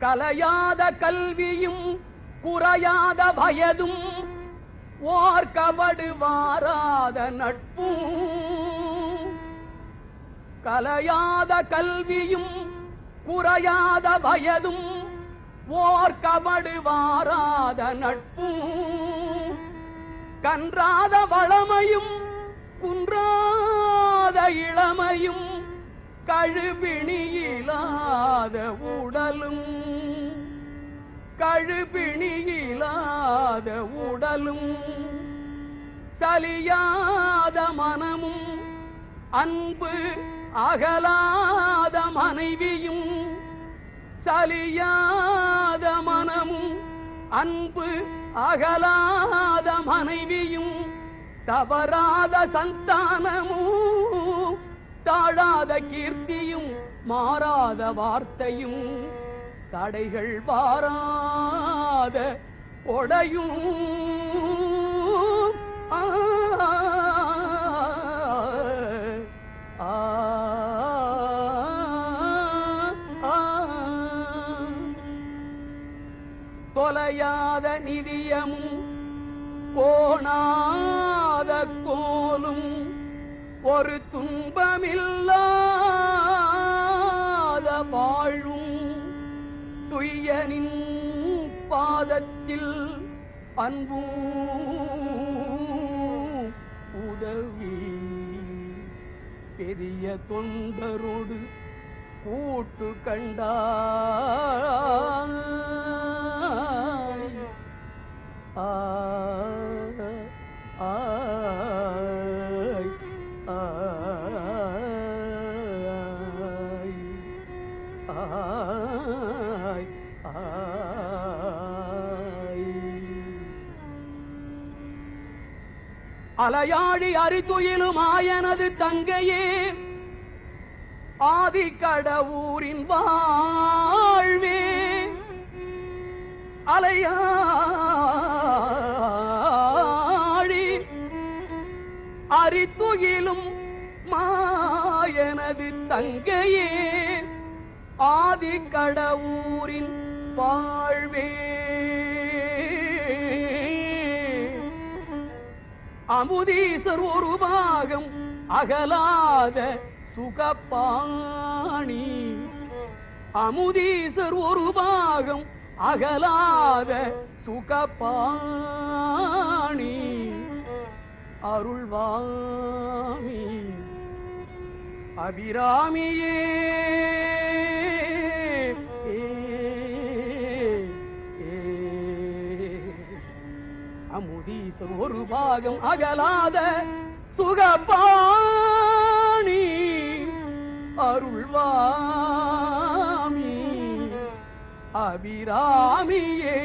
கலையாத கல்வியும் குறையாத வயதும் ஓர் வாராத நட்பும். கலையாத கல்வியும் குறையாத வயதும் ஓர் வாராத நட்பும். கன்றாத வளமையும் குன்றாத இளமையும் கழுபிணியிலாத உடலும் கழுபிணியிலாத உடலும் சலியாத மனமும் அன்பு அகலாத மனைவியும் சலியாத மனமும் அன்பு அகலாத மனைவியும் தவறாத சந்தானமும் தாழாத கீர்த்தியும் மாறாத வார்த்தையும் தடைகள் வாராத கொடையும். தொலையாத நிதியமும் போனாத கோலும் ஒரு துன்பமில்லாத வாழும் துய்யனின் பாதத்தில் அன்பும் உதவி. பெரிய தொண்டரோடு கூட்டு கண்டாய் ஆ. அலையாடி அரித்துயிலும் ஆயனது தங்கையே. ஆதி கடவுரின் வாழ்வே. அலையாடி அரித்துயிலும் மாயனது தங்கையே. ஆதி கடவுரின் வாழ்வே. அமுதீசர் ஒரு பாகம் அகலாத சுகப்பாணி. அமுதீசர் ஒரு பாகம் அகலாத சுகப்பாணி. அருள்வாமி. அபிராமியே. அமுதீசம் ஒரு பாகம் அகலாத சுகபாணி. அருள்வாமி அபிராமியே.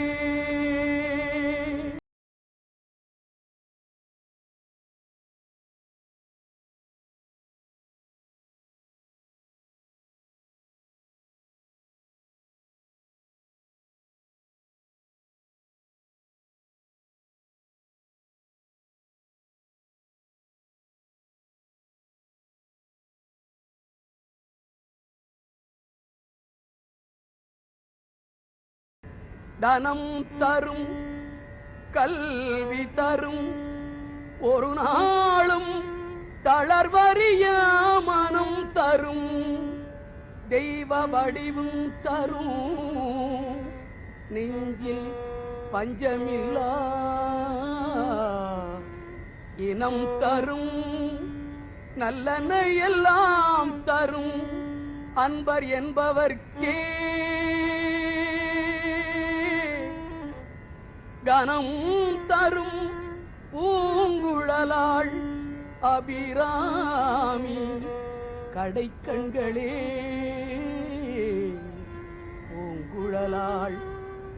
தனம் தரும் கல்வி தரும். ஒரு நாளும் தளர்வறிய மனம் தரும் தெய்வ வடிவும் தரும். நெஞ்சில் பஞ்சமில்லா இனம் தரும் நல்லன எல்லாம் தரும். அன்பர் என்பவர்க்கே கனம் தரும் பூங்குழலாள் அபிராமி. கடைக்கண்களே பூங்குழலாள்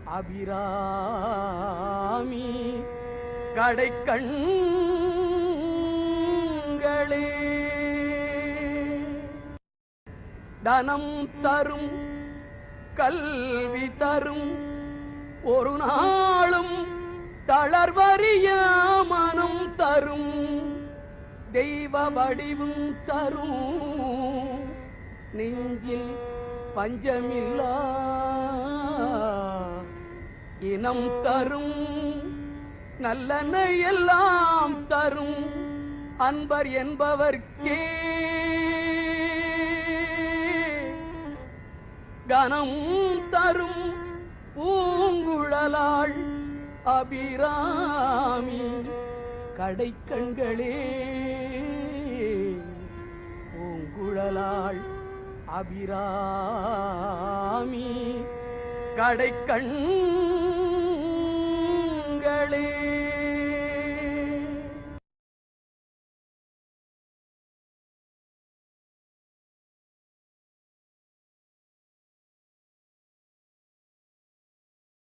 அபிராமி. கடைக்கண்களே. தனம் தரும் கல்வி தரும் ஒரு நாளும் தளர்வறிய மனம் தரும் தெய்வ வடிவும் தரும். நெஞ்சில் பஞ்சமில்லா இனம் தரும் நல்லன எல்லாம் தரும். அன்பர் என்பவர்க்கே கனம் தரும். பூங்குழலாள் அபிராமி கடைக்கண்களே. பூங்குழலாள் அபிராமி கடைக்கண்களே.